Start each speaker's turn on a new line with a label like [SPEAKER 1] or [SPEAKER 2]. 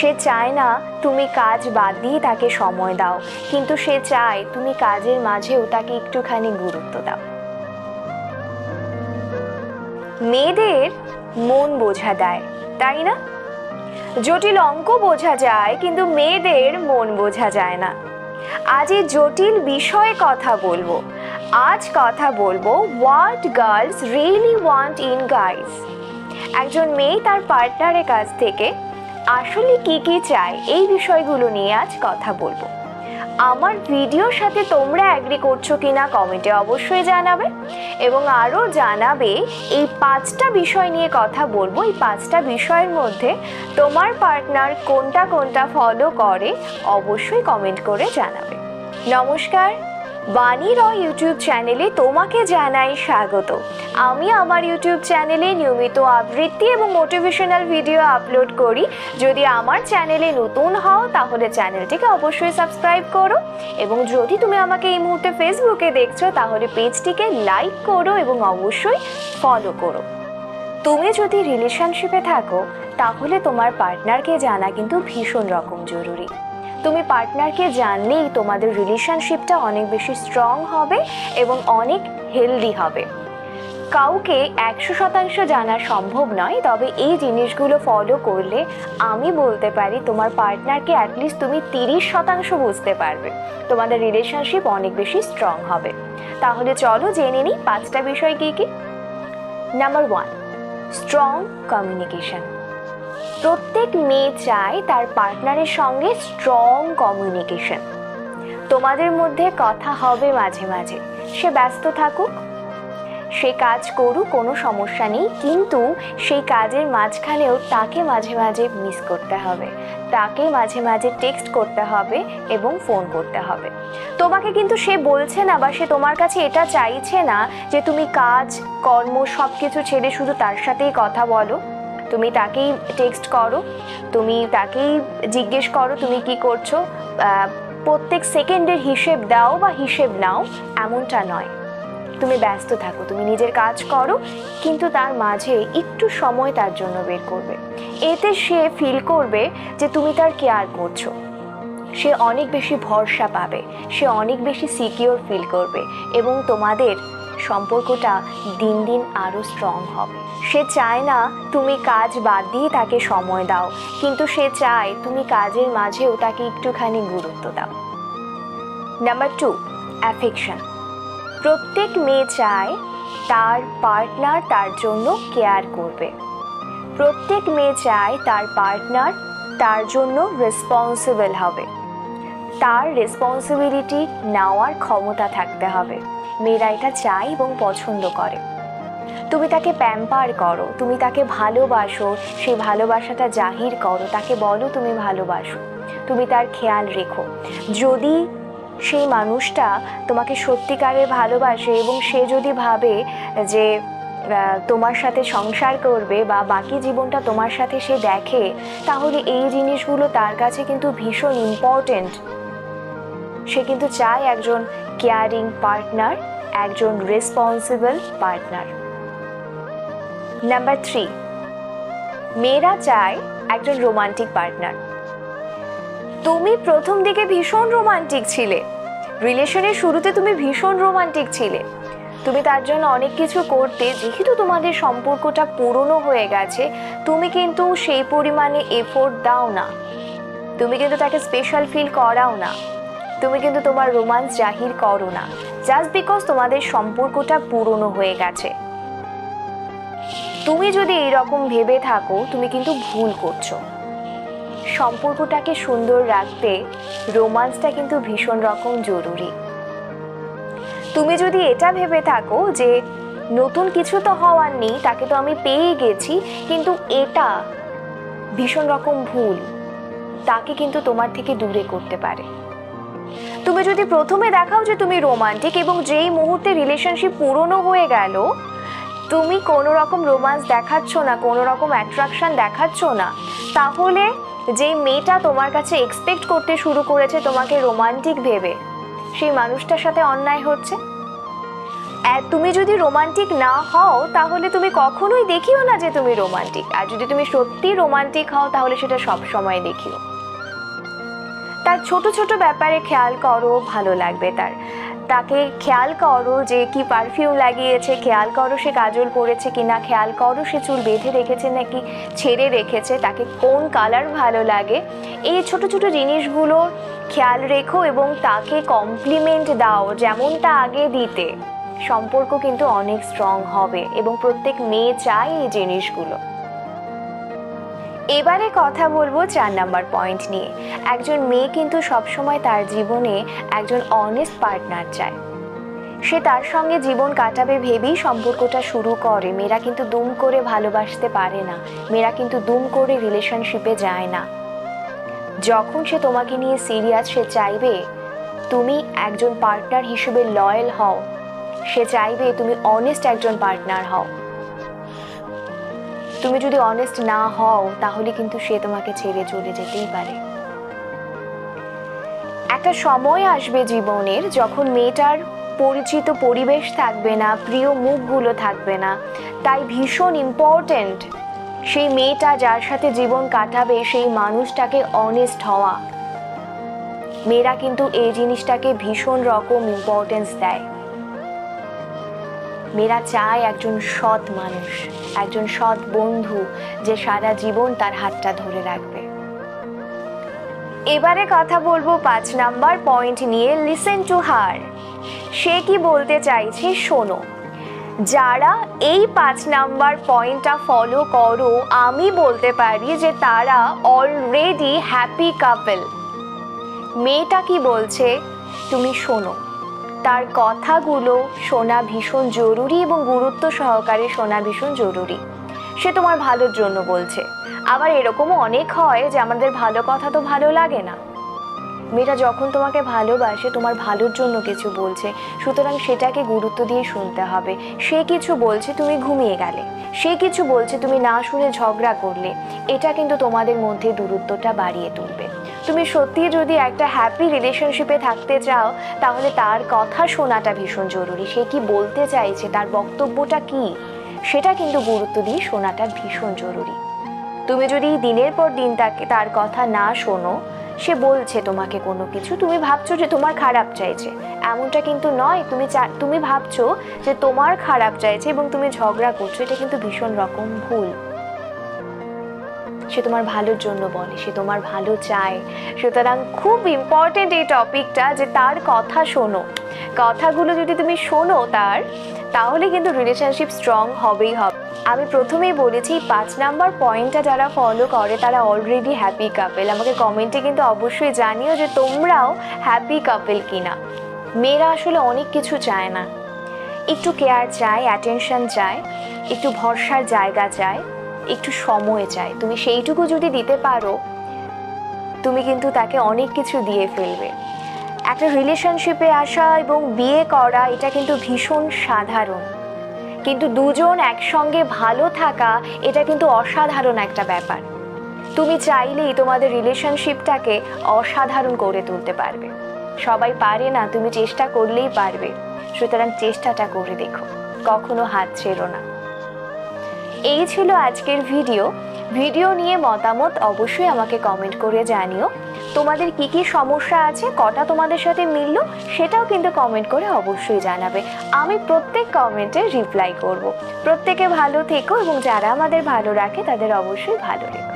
[SPEAKER 1] সে চায় না তুমি কাজ বাদ দিয়ে তাকে সময় দাও। কিন্তু সে চায় তুমি কাজের মাঝেও তাকে একটুখানি গুরুত্ব দাও। মেয়েদের মন বোঝা দেয়, তাই না? জটিল অঙ্ক বোঝা যায়, কিন্তু মেয়েদের মন বোঝা যায় না। আজ এই জটিল বিষয়ে কথা বলব। আজ কথা বলব what girls really want in guys একজন মেয়ে তার পার্টনারের কাছ থেকে আসলে কি কি চায় এই বিষয়গুলো নিয়ে আজ কথা বলব। আমার ভিডিওর সাথে তোমরা অ্যাগ্রি করছ কিনা কমেন্টে অবশ্যই জানাবে এবং আরও জানাবে এই পাঁচটা বিষয় নিয়ে কথা বলব। এই পাঁচটা বিষয়ের মধ্যে তোমার পার্টনার কোনটা কোনটা ফলো করে অবশ্যই কমেন্ট করে জানাবে। নমস্কার। বাণী রয় ইউটিউব চ্যানেলে তোমাকে জানাই স্বাগত। আমি আমার ইউটিউব চ্যানেলে নিয়মিত আবৃত্তি এবং মোটিভেশনাল ভিডিও আপলোড করি। যদি আমার চ্যানেলে নতুন হও, তাহলে চ্যানেলটিকে অবশ্যই সাবস্ক্রাইব করো এবং যদি তুমি আমাকে এই মুহূর্তে ফেসবুকে দেখছ, তাহলে পেজটিকে লাইক করো এবং অবশ্যই ফলো করো। তুমি যদি রিলেশনশিপে থাকো, তাহলে তোমার পার্টনারকে জানা কিন্তু ভীষণ রকম জরুরি। তুমি পার্টনারকে জানলেই তোমাদের রিলেশনশিপটা অনেক বেশি স্ট্রং হবে এবং অনেক হেলদি হবে। কাউকে একশো শতাংশ জানা সম্ভব নয়, তবে এই জিনিসগুলো ফলো করলে আমি বলতে পারি তোমার পার্টনারকে অ্যাটলিস্ট তুমি তিরিশ শতাংশ বুঝতে পারবে, তোমাদের রিলেশনশিপ অনেক বেশি স্ট্রং হবে। তাহলে চলো জেনে নিই পাঁচটা বিষয় কী কী। নাম্বার ওয়ান স্ট্রং কমিউনিকেশন প্রত্যেক মেয়ে চায় তার পার্টনারের সঙ্গে স্ট্রং কমিউনিকেশন তোমাদের মধ্যে কথা হবে মাঝে মাঝে। সে ব্যস্ত থাকুক। সে কাজ করুক, কোনো সমস্যা নেই। কিন্তু সেই কাজের মাঝখানেও তাকে মাঝে মাঝে মিস করতে হবে। তাকে মাঝে মাঝে টেক্সট করতে হবে এবং ফোন করতে হবে। তোমাকে কিন্তু সে বলছে না বা সে তোমার কাছে এটা চাইছে না যে তুমি কাজ, কর্ম সব কিছু ছেড়ে শুধু তার সাথেই কথা বলো। তুমি তাকেই টেক্সট করো, তুমি তাকেই জিজ্ঞেস করো তুমি কি করছ প্রত্যেক সেকেন্ডের হিসেব দাও বা হিসেব নাও, এমনটা নয়। তুমি ব্যস্ত থাকো, তুমি নিজের কাজ করো, কিন্তু তার মাঝে একটু সময় তার জন্য বের করবে। এতে সে ফিল করবে যে তুমি তার কেয়ার করছ। সে অনেক বেশি ভরসা পাবে, সে অনেক বেশি সিকিওর ফিল করবে এবং তোমাদের সম্পর্কটা দিন দিন আরও স্ট্রং হবে। সে চায় না তুমি কাজ বাদ দিয়ে তাকে সময় দাও, কিন্তু সে চায় তুমি কাজের মাঝেও তাকে একটুখানি গুরুত্ব দাও। নাম্বার টু অ্যাফেকশন প্রত্যেক মেয়ে চায় তার পার্টনার তার জন্য কেয়ার করবে। প্রত্যেক মেয়ে চায় তার পার্টনার তার জন্য রেসপন্সিবল হবে। তার রেসপন্সিবিলিটি নেওয়ার ক্ষমতা থাকতে হবে। মেয়েরা এটা চায় এবং পছন্দ করে। তুমি তাকে প্যাম্পার করো, তুমি তাকে ভালোবাসো, সেই ভালোবাসাটা জাহির করো, তাকে বলো তুমি ভালোবাসো। তুমি তার খেয়াল রেখো। যদি সেই মানুষটা তোমাকে সত্যিকারের ভালোবাসে এবং সে যদি ভাবে যে তোমার সাথে সংসার করবে বা বাকি জীবনটা তোমার সাথে সে দেখে, তাহলে এই জিনিসগুলো তার কাছে কিন্তু ভীষণ ইম্পর্টেন্ট সে কিন্তু চায় একজন কেয়ারিং পার্টনার একজন রেসপন্সিবল পার্টনার নাম্বার থ্রি মেয়েরা চায় একজন রোমান্টিক পার্টনার তুমি প্রথম দিকে ভীষণ রোমান্টিক ছিলে। রিলেশনের শুরুতে তুমি ভীষণ রোমান্টিক ছিলে। তুমি তার জন্য অনেক কিছু করতে, যেহেতু তোমাদের সম্পর্কটা পুরনো হয়ে গেছে, তুমি কিন্তু সেই পরিমাণে এফোর্ট দাও না। তুমি কিন্তু তাকে স্পেশাল ফিল করাও না। তুমি কিন্তু তোমার রোমান্স জাহির করো না। জাস্ট বিকজ তোমাদের সম্পর্কটা পুরনো হয়ে গেছে। তুমি যদি এইরকম ভেবে থাকো, তুমি কিন্তু ভুল করছ। সম্পর্কটাকে সুন্দর রাখতে রোমান্সটা কিন্তু ভীষণ রকম জরুরি। তুমি যদি এটা ভেবে থাকো যে নতুন কিছু তো হওয়ার নেই, তাকে তো আমি পেয়ে গেছি, কিন্তু এটা ভীষণ রকম ভুল, তাকে কিন্তু তোমার থেকে দূরে করতে পারে। তুমি যদি প্রথমে দেখাও যে তুমি রোমান্টিক এবং যেই মুহূর্তে রিলেশনশিপ পুরনো হয়ে গেল, তুমি কোনো রকম রোমান্স দেখাচ্ছ না, কোনো রকম অ্যাট্রাকশন দেখাচ্ছ না, তাহলে যেই মেয়েটা তোমার কাছে এক্সপেক্ট করতে শুরু করেছে তোমাকে রোমান্টিক ভেবে, সেই মানুষটার সাথে অন্যায় হচ্ছে? তুমি যদি রোমান্টিক না হও, তাহলে তুমি কখনোই দেখিও না যে তুমি রোমান্টিক আর যদি তুমি সত্যি রোমান্টিক হও, তাহলে সেটা সব সময় দেখিও। তার ছোট ছোট ব্যাপারে খেয়াল করো, ভালো লাগবে তার। তাকে খেয়াল করো যে কি পারফিউম লাগিয়েছে, খেয়াল করো সে কাজল পরেছে কিনা, খেয়াল করো সে চুল বেঁধে রেখেছে নাকি ছেড়ে রেখেছে, তাকে কোন কালার ভালো লাগে। এই ছোট ছোট জিনিসগুলো খেয়াল রেখো এবং তাকে কমপ্লিমেন্ট দাও, যেমনটা আগে দিতে। সম্পর্ক কিন্তু অনেক স্ট্রং হবে এবং প্রত্যেক মেয়ে চায় এই জিনিসগুলো। এবারে কথা বলব চার নাম্বার পয়েন্ট নিয়ে। একজন মেয়ে কিন্তু সবসময় তার জীবনে একজন অনেস্ট পার্টনার চায়। সে তার সঙ্গে জীবন কাটাবে ভেবেই সম্পর্কটা শুরু করে। মেয়েরা কিন্তু দুম করে ভালোবাসতে পারে না। মেয়েরা কিন্তু দুম করে রিলেশনশিপে যায় না। যখন সে তোমাকে নিয়ে সিরিয়াস সে চাইবে, তুমি একজন পার্টনার হিসেবে লয়াল হও। সে চাইবে তুমি অনেস্ট একজন পার্টনার হও। তুমি যদি অনেস্ট না হও, তাহলে কিন্তু সে তোমাকে ছেড়ে চলে যেতেই পারে। একটা সময় আসবে জীবনের যখন মেয়েটার পরিচিত পরিবেশ থাকবে না, প্রিয় মুখগুলো থাকবে না। তাই ভীষণ ইম্পর্ট্যান্ট সেই মেয়েটা যার সাথে জীবন কাটাবে, সেই মানুষটাকে অনেস্ট হওয়া। মেয়েরা কিন্তু এই জিনিসটাকে ভীষণ রকম ইম্পর্টেন্স দেয়। মেয়েরা চায় একজন সৎ মানুষ, একজন সৎ বন্ধু যে সারা জীবন তার হাতটা ধরে রাখবে। এবারে কথা বলব পাঁচ নাম্বার পয়েন্ট নিয়ে। লিসেন টু হার সে কি বলতে চাইছে শোনো। যারা এই পাঁচ নাম্বার পয়েন্টটা ফলো করো, আমি বলতে পারি যে তারা অলরেডি হ্যাপি কাপল মেয়েটা কি বলছে? তুমি শোনো। তার কথাগুলো শোনা ভীষণ জরুরি এবং গুরুত্ব সহকারে শোনা ভীষণ জরুরি। সে তোমার ভালোর জন্য বলছে। আবার এরকমও অনেক হয় যে আমাদের ভালো কথা তো ভালো লাগে না। মেয়েটা যখন তোমাকে ভালোবাসে, তোমার ভালোর জন্য কিছু বলছে, সুতরাং সেটাকে গুরুত্ব দিয়ে শুনতে হবে। সে কিছু বলছে, তুমি ঘুমিয়ে গেলে। সে কিছু বলছে, তুমি না শুনে ঝগড়া করলে। এটা কিন্তু তোমাদের মধ্যে দূরত্বটা বাড়িয়ে তুলবে। তুমি সত্যি যদি একটা হ্যাপি রিলেশনশিপে থাকতে চাও, তাহলে তার কথা শোনাটা ভীষণ জরুরি। সে কি বলতে চাইছে, তার বক্তব্যটা কি, সেটা কিন্তু গুরুত্ব দিয়ে শোনাটা ভীষণ জরুরি। তুমি যদি দিনের পর দিন তাকে, তার কথা না শোনো, সে বলছে তোমাকে কোনো কিছু, তুমি ভাবছ যে তোমার খারাপ চাইছে। এমনটা কিন্তু নয়, তুমি তুমি ভাবছ যে তোমার খারাপ চাইছে এবং তুমি ঝগড়া করছ, এটা কিন্তু ভীষণ রকম ভুল। সে তোমার ভালোর জন্য বলে, সে তোমার ভালো চায়। সুতরাং খুব ইম্পর্টেন্ট এই টপিকটা যে তার কথা শোনো। কথাগুলো যদি তুমি শোনো তার, তাহলে কিন্তু রিলেশনশিপ স্ট্রং হবেই হবে। আমি প্রথমেই বলেছি, পাঁচ নাম্বার পয়েন্টটা যারা ফলো করে, তারা অলরেডি হ্যাপি কাপেল আমাকে কমেন্টে কিন্তু অবশ্যই জানিও যে তোমরাও হ্যাপি কাপেল কিনা। মেয়েরা আসলে অনেক কিছু চায় না। একটু কেয়ার চায় অ্যাটেনশন চায়, একটু ভরসার জায়গা চায়। একটু সময় চায় তুমি সেইটুকু যদি দিতে পারো, তুমি কিন্তু তাকে অনেক কিছু দিয়ে ফেলবে। একটা রিলেশনশিপে আসা এবং বিয়ে করা, এটা কিন্তু ভীষণ সাধারণ। কিন্তু দুজন একসঙ্গে ভালো থাকা, এটা কিন্তু অসাধারণ একটা ব্যাপার। তুমি চাইলেই তোমাদের রিলেশনশিপটাকে অসাধারণ করে তুলতে পারবে। সবাই পারে না, তুমি চেষ্টা করলেই পারবে। সুতরাং চেষ্টাটা করে দেখো। কখনো হাত ছেড়ো না। এই ছিল আজকের ভিডিও। ভিডিও নিয়ে মতামত অবশ্যই আমাকে কমেন্ট করে জানিও। তোমাদের কি কি সমস্যা আছে, কটা তোমাদের সাথে মিলল, সেটাও কিন্তু কমেন্ট করে অবশ্যই জানাবে। আমি প্রত্যেক কমেন্টে রিপ্লাই করব। প্রত্যেকে ভালো থেকো এবং যারা আমাদের ভালো রাখে, তাদের অবশ্যই ভালো রেখো।